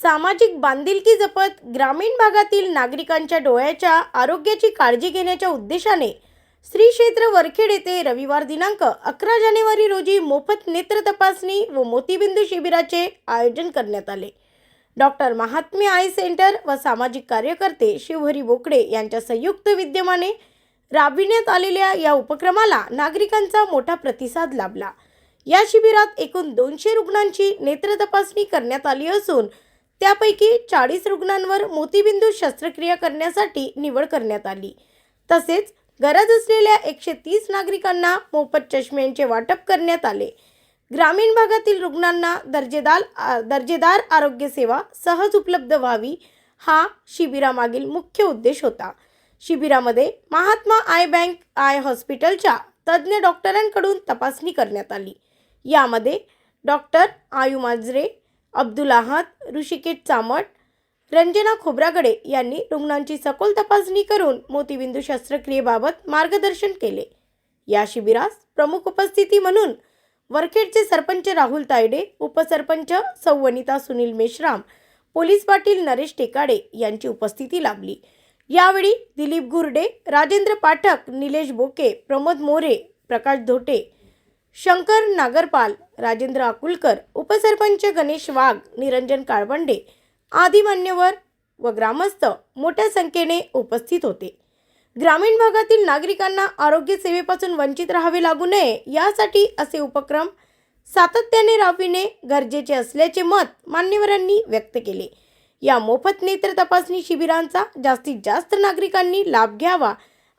सामाजिक बांधिलकी जपत ग्रामीण भागातील नागरिकांच्या डोळ्याच्या आरोग्याची काळजी घेण्याच्या उद्देशाने श्री क्षेत्र वरखेड येथे रविवार दिनांक अकरा जानेवारी रोजी मोफत नेत्र तपासणी व मोतीबिंदू शिबिराचे आयोजन करण्यात आले. डॉक्टर महात्मे आय सेंटर व सामाजिक कार्यकर्ते शिवहरी बोकडे यांच्या संयुक्त विद्यमाने राबविण्यात आलेल्या या उपक्रमाला नागरिकांचा मोठा प्रतिसाद लाभला. या शिबिरात एकूण दोनशे रुग्णांची नेत्र तपासणी करण्यात आली असून त्यापैकी चाळीस रुग्णांवर मोतीबिंदू शस्त्रक्रिया करण्यासाठी निवड करण्यात आली. तसेच गरज असलेल्या एकशे तीस नागरिकांना मोफत चष्म्यांचे वाटप करण्यात आले. ग्रामीण भागातील रुग्णांना दर्जेदार दर्जेदार आरोग्यसेवा सहज उपलब्ध व्हावी हा शिबिरामागील मुख्य उद्देश होता. शिबिरामध्ये महात्मा आय बँक आय हॉस्पिटलच्या तज्ज्ञ डॉक्टरांकडून तपासणी करण्यात आली. यामध्ये डॉक्टर आयु माजरे अब्दुल अहाद ऋषिकेश चामट रंजना खोब्रागडे यांनी रुग्णांची सखोल तपासणी करून मोतीबिंदू शस्त्रक्रियेबाबत मार्गदर्शन केले. या शिबिरास प्रमुख उपस्थिती म्हणून वरखेडचे सरपंच राहुल तायडे उपसरपंच सौवनिता सुनील मेश्राम पोलीस पाटील नरेश टेकाडे यांची उपस्थिती लाभली. यावेळी दिलीप गुर्डे राजेंद्र पाठक निलेश बोके प्रमोद मोरे प्रकाश धोटे शंकर नागरपाल राजेंद्र अकुलकर उपसरपंच गणेश वाघ निरंजन काळबंडे आदी मान्यवर व ग्रामस्थ मोठ्या संख्येने उपस्थित होते. ग्रामीण भागातील नागरिकांना आरोग्य सेवेपासून वंचित राहावे लागू नये यासाठी असे उपक्रम सातत्याने राबविणे गरजेचे असल्याचे मत मान्यवरांनी व्यक्त केले. या मोफत नेत्र तपासणी शिबिरांचा जास्तीत जास्त नागरिकांनी लाभ घ्यावा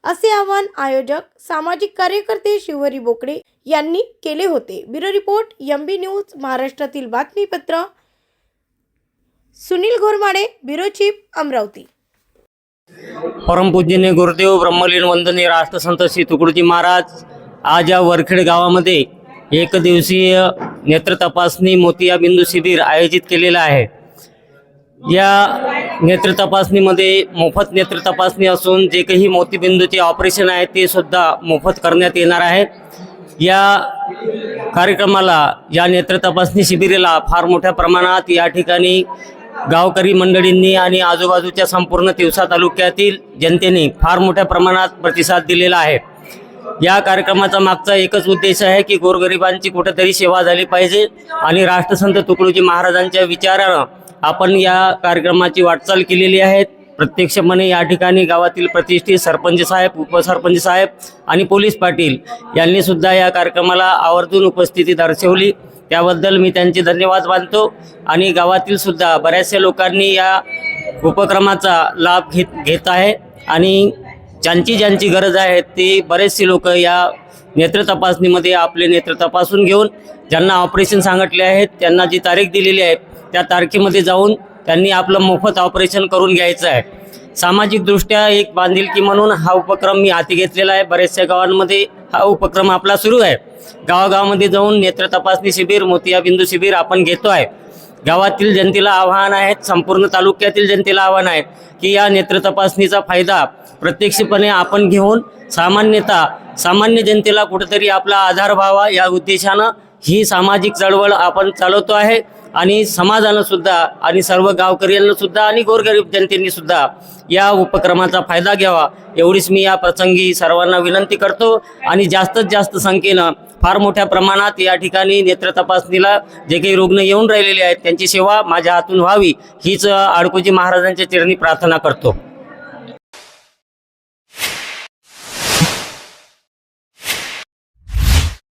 असे आवाहन आयोजक सामाजिक कार्यकर्ते शिवहरी बोकडे यांनी केले होते. Bureau report M B news महाराष्ट्रातील बातमीपत्र. Sunil Ghormade bureau chief Amravati. परमपूज्यने Gurudev ब्रह्मलीन वंदनीय राष्ट्रसंत श्री तुकडोजी महाराज आज या वरखेड गावामध्ये एक दिवसीय नेत्र तपासणी मोतिया बिंदू शिबिर आयोजित केलेलं आहे. या नेत्र तपासणीमध्ये मोफत नेत्र तपासणी असून जे काही मोतीबिंदूचे ऑपरेशन आहे ते सुद्धा मोफत करण्यात येणार आहे. या कार्यक्रमाला या नेत्र तपासणी शिबिराला फार मोठ्या प्रमाणात या ठिकाणी गावकरी मंडळींनी आणि आजूबाजूच्या संपूर्ण तिवसा तालुक्यातील जनतेने फार मोठ्या प्रमाणात प्रतिसाद दिलेला आहे. या कार्यक्रमाचा मागचा एकच उद्देश आहे की गोरगरिबांची कुठेतरी सेवा झाली पाहिजे आणि राष्ट्रसंत तुकडोजी महाराजांच्या विचारानं आपण या कार्यक्रमाची वाटचाल केलेली आहे. प्रत्यक्षपणे या ठिकाणी गावातील प्रतिष्ठित सरपंच साहेब उपसरपंच साहेब आणि पोलीस पाटील यांनी सुद्धा या कार्यक्रमाला आवर्जून उपस्थिती दर्शवली. त्याबद्दल मी त्यांचे धन्यवाद मानतो आणि गावातील सुद्धा बऱ्याचशा लोकांनी या उपक्रमाचा लाभ घेत घेत आहे आणि ज्यांची ज्यांची गरज आहे ते बरेचसे लोक या नेत्र तपासणीमध्ये आपले नेत्र तपासून घेऊन ज्यांना ऑपरेशन सांगितले आहेत त्यांना जी तारीख दिलेली आहे त्या तारखेमध्ये जाऊन त्यांनी आपलं मोफत ऑपरेशन करून घ्यायचं आहे. सामाजिकदृष्ट्या एक बांधिलकी म्हणून हा उपक्रम मी हाती घेतलेला आहे. बऱ्याचशा गावांमध्ये हा उपक्रम आपला सुरू आहे. गावागावामध्ये जाऊन नेत्र तपासणी शिबिर मोतियाबिंदू शिबिर आपण घेतो आहे. गावातील जनतेला आव्हान आहेत संपूर्ण तालुक्यातील जनतेला आव्हान आहे की या नेत्र तपासणीचा फायदा प्रत्यक्षपणे आपण घेऊन सामान्यतः सामान्य जनतेला कुठेतरी आपला आधार व्हावा या उद्देशानं ही सामाजिक चळवळ आपण चालवतो आहे. आणि समाजानं सुद्धा आणि सर्व गावकऱ्यांना सुद्धा आणि गोरगरीब जनतेने सुद्धा या उपक्रमाचा फायदा घ्यावा. एवढीच मी या प्रसंगी सर्वांना विनंती करतो. आणि जास्तीत जास्त संख्येनं फार मोठ्या प्रमाणात या ठिकाणी नेत्र तपासणीला जे काही रुग्ण येऊन राहिलेले आहेत त्यांची सेवा माझ्या हातून व्हावी हीच अडकोजी महाराजांच्या चरणी प्रार्थना करतो.